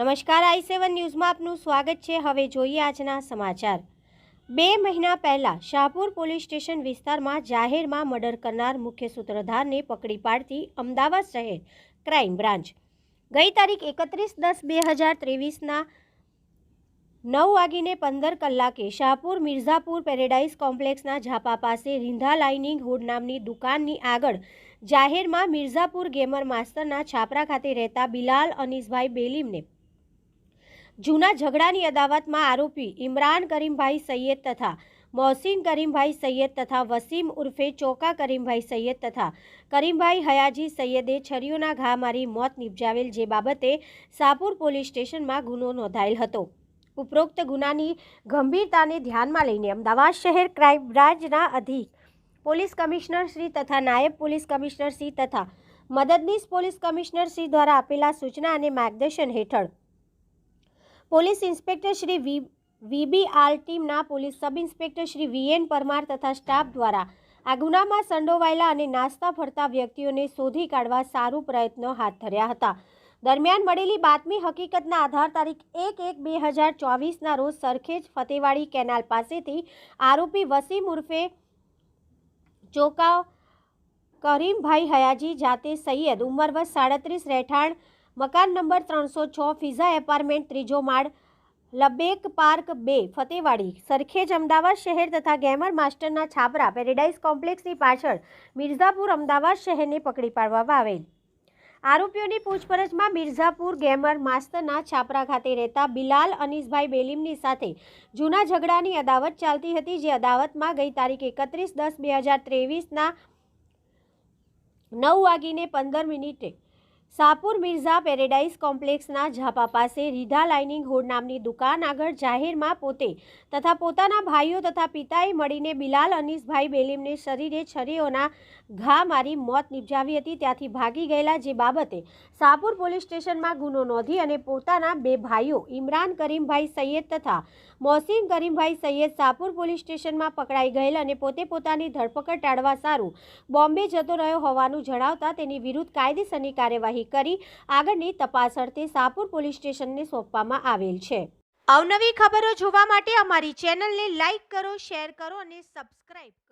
નમસ્કાર, આઈ સેવન ન્યૂઝમાં આપનું સ્વાગત છે. હવે જોઈએ આજના સમાચાર. બે મહિના પહેલાં શાહપુર પોલીસ સ્ટેશન વિસ્તારમાં જાહેરમાં મર્ડર કરનાર મુખ્ય સૂત્રધારને પકડી પાડતી અમદાવાદ શહેર ક્રાઇમ બ્રાન્ચ. ગઈ તારીખ એકત્રીસ દસ બે હજાર ત્રેવીસના નવ વાગીને પંદર કલાકે શાહપુર મિર્ઝાપુર પેરેડાઇઝ કોમ્પ્લેક્સના ઝાપા પાસે રીંધા લાઇનિંગ હુડ નામની દુકાનની આગળ જાહેરમાં મિર્ઝાપુર ગેમર માસ્તરના છાપરા ખાતે રહેતા બિલાલ અનીસભાઈ બેલીમને જૂના ઝઘડાની અદાવતમાં આરોપી ઇમરાન કરીમભાઈ સૈયદ તથા મોહસિન કરીમભાઈ સૈયદ તથા વસીમ ઉર્ફે ચોકા કરીમભાઈ સૈયદ તથા કરીમભાઈ હયાજી સૈયદે છરીઓના ઘા મારી મોત નિપજાવેલ જે બાબતે સાપુર પોલીસ સ્ટેશનમાં ગુનો નોંધાયેલ હતો. ઉપરોક્ત ગુનાની ગંભીરતાને ધ્યાનમાં લઈને અમદાવાદ શહેર ક્રાઇમ બ્રાન્ચના અધિક પોલીસ કમિશનર શ્રી તથા નાયબ પોલીસ કમિશનર શ્રી તથા મદદનીશ પોલીસ કમિશનર શ્રી દ્વારા આપેલા સૂચના અને માર્ગદર્શન હેઠળ police inspector Shri V, VBR ટીમના police sub inspector Shri VN Parmar તથા સ્ટાફ દ્વારા આ ગુનામાં સંડોવાયેલા અને નાસ્તા ફરતા વ્યક્તિઓને શોધી કાઢવા સારું પ્રયત્નો હાથ ધર્યા હતા. દરમિયાન મળેલી બાતમી હકીકતના આધાર તારીખ એક એક બે હજાર ચોવીસના રોજ સરખેજ ફતેવાડી કેનાલ પાસેથી આરોપી વસીમ ઉર્ફે ચોકા કરીમભાઈ હયાજી, જાતે સૈયદ, ઉંમર વર્ષ સાડત્રીસ, રહેઠાણ મકાન નંબર ત્રણસો છ, ફિઝા એપાર્ટમેન્ટ, ત્રીજો માળ, લબેક પાર્ક બે, ફતેવાડી, સરખેજ, અમદાવાદ શહેર તથા ગેમર માસ્ટરના છાપરા, પેરેડાઇઝ કોમ્પ્લેક્સની પાછળ, મિર્ઝાપુર, અમદાવાદ શહેરને પકડી પાડવામાં આવેલ. આરોપીઓની પૂછપરછમાં મિર્ઝાપુર ગેમર માસ્તરના છાપરા ખાતે રહેતા બિલાલ અનીસભાઈ બેલીમની સાથે જૂના ઝઘડાની અદાવત ચાલતી હતી, જે અદાવતમાં ગઈ તારીખ એકત્રીસ દસ બે હજાર ત્રેવીસના નવ વાગીને પંદર મિનિટે સાપુર મિર્ઝા પેરેડાઇઝ કોમ્પ્લેક્સના ઝાપા પાસે રીધા લાઇનિંગ હોડ નામની દુકાન આગળ જાહેરમાં પોતે તથા પોતાના ભાઈઓ તથા પિતાએ મળીને બિલાલ અનીસભાઈ બેલીમને શરીરે છરીઓના ઘા મારી મોત નિપજાવી હતી. ત્યાંથી ભાગી ગયેલા જે બાબતે સાપુર પોલીસ સ્ટેશનમાં ગુનો નોંધી અને પોતાના બે ભાઈઓ ઇમરાન કરીમભાઈ સૈયદ તથા મોસીન કરીમભાઈ સૈયદ સાપુર પોલીસ સ્ટેશનમાં પકડાઈ ગયેલ અને પોતે પોતાની ધરપકડ ટાળવા સારું બોમ્બે જતો રહ્યો હોવાનું જણાવતા તેની વિરુદ્ધ કાયદેસરની કાર્યવાહી કરી આગળની તપાસ અર્થે સાપુર પોલીસ સ્ટેશનને સોંપવામાં આવેલ છે. અવનવી ખબરો જોવા માટે અમારી ચેનલને લાઇક કરો, શેર કરો અને સબસ્ક્રાઇબ કરો.